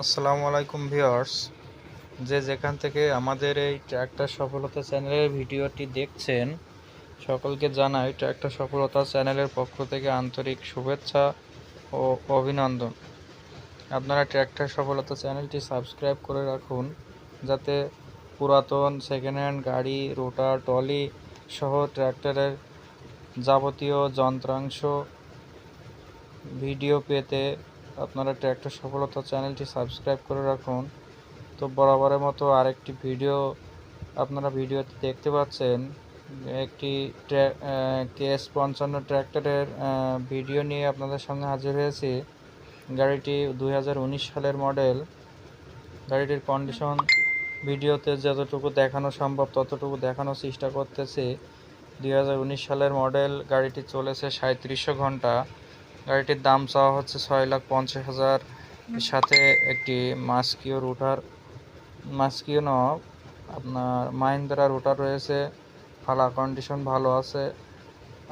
আসসালামু আলাইকুম ভিউয়ার্স। যে যেখান থেকে আমাদের এই ট্র্যাক্টর সফলতা চ্যানেলের ভিডিওটি দেখছেন, সকলকে জানাই ট্র্যাক্টর সফলতা চ্যানেলের পক্ষ থেকে আন্তরিক শুভেচ্ছা ও অভিনন্দন। আপনারা ট্র্যাক্টর সফলতা চ্যানেলটি সাবস্ক্রাইব করে রাখুন, যাতে পুরাতন সেকেন্ড হ্যান্ড গাড়ি রোটার টলি সহ ট্র্যাক্টরের যাবতীয় যন্ত্রাংশ ভিডিও পেতে আপনারা ট্র্যাক্টর সফলতা চ্যানেলটি সাবস্ক্রাইব করে রাখুন। তো বরাবরের মতো আরেকটি ভিডিও আপনারা ভিডিওতে দেখতে পাচ্ছেন। একটি কেএস পঞ্চান্ন ট্র্যাক্টরের ভিডিও নিয়ে আপনাদের সামনে হাজির হয়েছি। গাড়িটি দু হাজার উনিশ সালের মডেল। গাড়িটির কন্ডিশন ভিডিওতে যতটুকু দেখানো সম্ভব ততটুকু দেখানোর চেষ্টা করতেছি। দুই হাজার উনিশ সালের মডেল, গাড়িটি চলেছে সাঁত্রিশশো ঘণ্টা। গাড়িটির দাম চাওয়া হচ্ছে ছয় লাখ পঞ্চাশ হাজার। সাথে একটি মাস্কিও রুটার মাস্কিও ন আপনার মাহিন্দ্রা রুটার রয়েছে ফালা কন্ডিশন ভালো আছে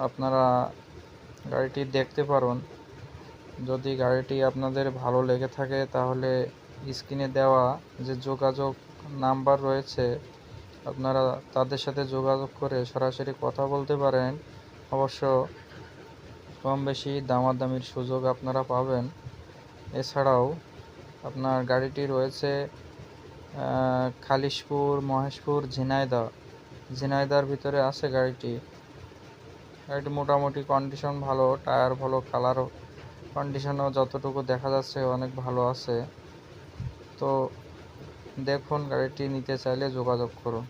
আপনারা গাড়িটি দেখতে পারুন। যদি গাড়িটি আপনাদের ভালো লেগে থাকে তাহলে স্ক্রিনে দেওয়া যে যোগাযোগ নাম্বার রয়েছে আপনারা তাদের সাথে যোগাযোগ করে সরাসরি কথা বলতে পারেন। অবশ্য কম বেশি দামাদামির সুযোগ আপনারা পাবেন। এছাড়াও আপনার গাড়িটি রয়েছে খালিশপুর, মহেশপুর, ঝিনাইদহ। ঝিনাইদার ভিতরে আছে গাড়িটি। গাড়িটি মোটামুটি কন্ডিশন ভালো টায়ার ভালো কালার কন্ডিশনও যতটুকু দেখা যাচ্ছে অনেক ভালো আছে। তো দেখুন গাড়িটি, নিতে চাইলে যোগাযোগ করুন।